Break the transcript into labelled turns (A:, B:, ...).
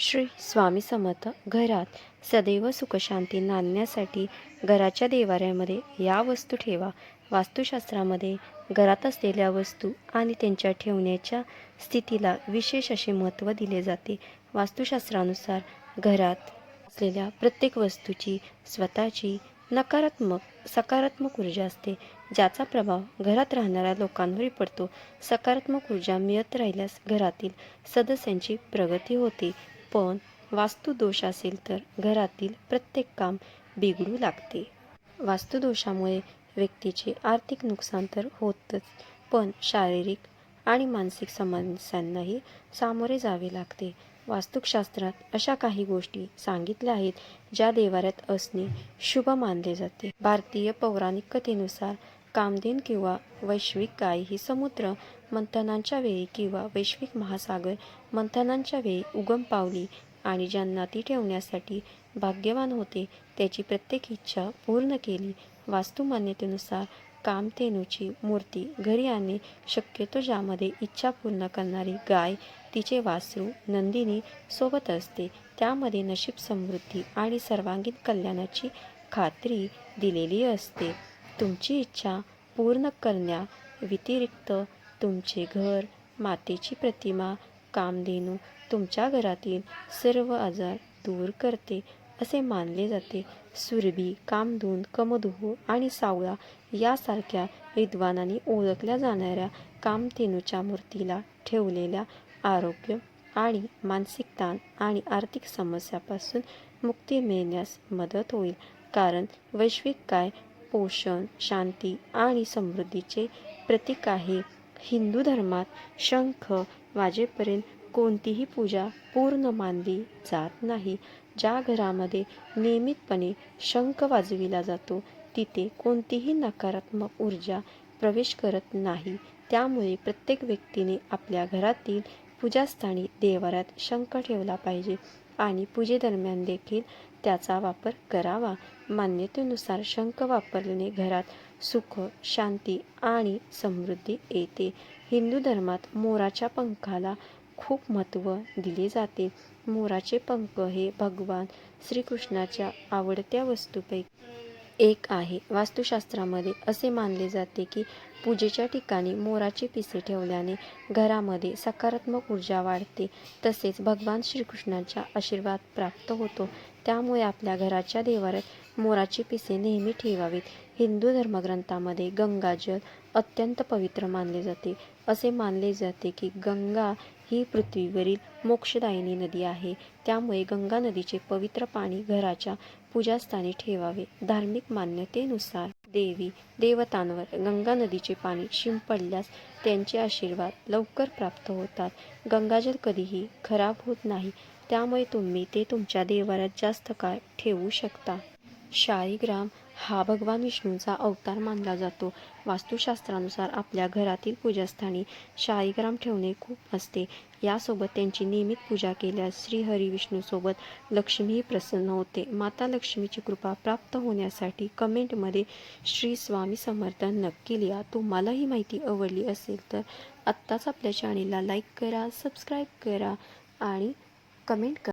A: श्री स्वामी समर्थ घरात सदैव सुखशांती नांदण्यासाठी घराच्या देवाऱ्यामध्ये या वस्तू ठेवा. वास्तुशास्त्रामध्ये घरात असलेल्या वस्तू आणि त्यांच्या ठेवण्याच्या स्थितीला विशेष असे महत्त्व दिले जाते. वास्तुशास्त्रानुसार घरात असलेल्या प्रत्येक वस्तूची स्वतःची नकारात्मक सकारात्मक ऊर्जा असते ज्याचा प्रभाव घरात राहणाऱ्या लोकांवर पडतो. सकारात्मक ऊर्जा मिळत राहिल्यास घरातील सदस्यांची प्रगती होते. पण वास्तुदोष असेल तर घरातील प्रत्येक काम बिघडू लागते. वास्तुदोषामुळे व्यक्तीचे आर्थिक नुकसान तर होतच पण शारीरिक आणि मानसिक समस्यांनाही सामोरे जावे लागते. वास्तुशास्त्रात अशा काही गोष्टी सांगितल्या आहेत ज्या देवाऱ्यात असणे शुभ मानले जाते. भारतीय पौराणिक कथेनुसार कामधेन किंवा वैश्विक गाय ही समुद्र मंथनांच्या वेळी किंवा वैश्विक महासागर मंथनांच्या वेळी उगम पावली आणि ज्यांना ती ठेवण्यासाठी भाग्यवान होते त्याची प्रत्येक इच्छा पूर्ण केली. वास्तुमान्यतेनुसार कामधेनूची मूर्ती घरी आणणे शक्यतो ज्यामध्ये इच्छा पूर्ण करणारी गाय तिचे वासरू नंदिनी सोबत असते. त्यामध्ये नशीब समृद्धी आणि सर्वांगीण कल्याणाची खात्री दिलेली असते. तुमची इच्छा पूर्ण करण्या व्यतिरिक्त तुमचे घर मातेची प्रतिमा कामधेनू तुमच्या घरातील सर्व आजार दूर करते असे मानले जाते. सुरभी कामधून कमधू आणि सावळा यासारख्या विद्वानांनी ओळखल्या जाणाऱ्या कामधेनूच्या मूर्तीला ठेवलेल्या आरोग्य आणि मानसिक ताण आणि आर्थिक समस्यापासून मुक्ती मिळण्यास मदत होईल. कारण वैश्विक काय पोषण शांती आणि समृद्धीचे प्रतीक आहे. हिंदू धर्मात शंख वाजेपर्यंत कोणतीही पूजा पूर्ण मानली जात नाही. ज्या घरामध्ये नियमितपणे शंख वाजविला जातो तिथे कोणतीही नकारात्मक ऊर्जा प्रवेश करत नाही. त्यामुळे प्रत्येक व्यक्तीने आपल्या घरातील पूजास्थानी देवाऱ्यात शंख ठेवला पाहिजे. आणि पूजेदरम्यान देखील त्याचा वापर करावा. मान्यतेनुसार शंख वापरल्याने घरात सुख शांती आणि समृद्धी येते. हिंदू धर्मात मोराच्या पंखाला खूप महत्त्व दिले जाते. मोराचे पंख हे भगवान श्रीकृष्णाच्या आवडत्या वस्तूपैकी एक आहे. वास्तुशास्त्रामध्ये असे मानले जाते की पूजेच्या ठिकाणी मोराचे पिसे ठेवल्याने घरामध्ये सकारात्मक ऊर्जा वाढते. तसेच भगवान श्रीकृष्णाचा आशीर्वाद प्राप्त होतो. त्यामुळे आपल्या घराच्या देवारात मोराची पिसे नेहमी ठेवावीत. हिंदू धर्मग्रंथामध्ये गंगाजल अत्यंत पवित्र मानले जाते. असे मानले जाते की गंगा ही पृथ्वीवरील मोक्षदायिनी नदी आहे. त्यामुळे गंगा नदीचे पवित्र पाणी घराच्या पूजास्थानी ठेवावे. धार्मिक मान्यतेनुसार देवी देवतांवर गंगा नदीचे पाणी शिंपडल्यास त्यांचे आशीर्वाद लवकर प्राप्त होतात. गंगाजल कधीही खराब होत नाही. त्यामुळे तुम्ही ते तुमच्या देवारात जास्त काळ ठेवू शकता. शाळीग्राम हा भगवान विष्णूचा अवतार मानला जातो. वास्तुशास्त्रानुसार आपल्या घरातील पूजास्थानी शाळीग्राम ठेवणे खूप असते. यासोबत त्यांची नियमित पूजा केल्यास श्रीहरी विष्णूसोबत लक्ष्मीही प्रसन्न होते. माता लक्ष्मीची कृपा प्राप्त होण्यासाठी कमेंटमध्ये श्री स्वामी समर्थन नक्की लिहा. तुम्हाला ही माहिती आवडली असेल तर आत्ताच आपल्या चॅनेलला लाईक करा सबस्क्राईब करा आणि कमेंट कर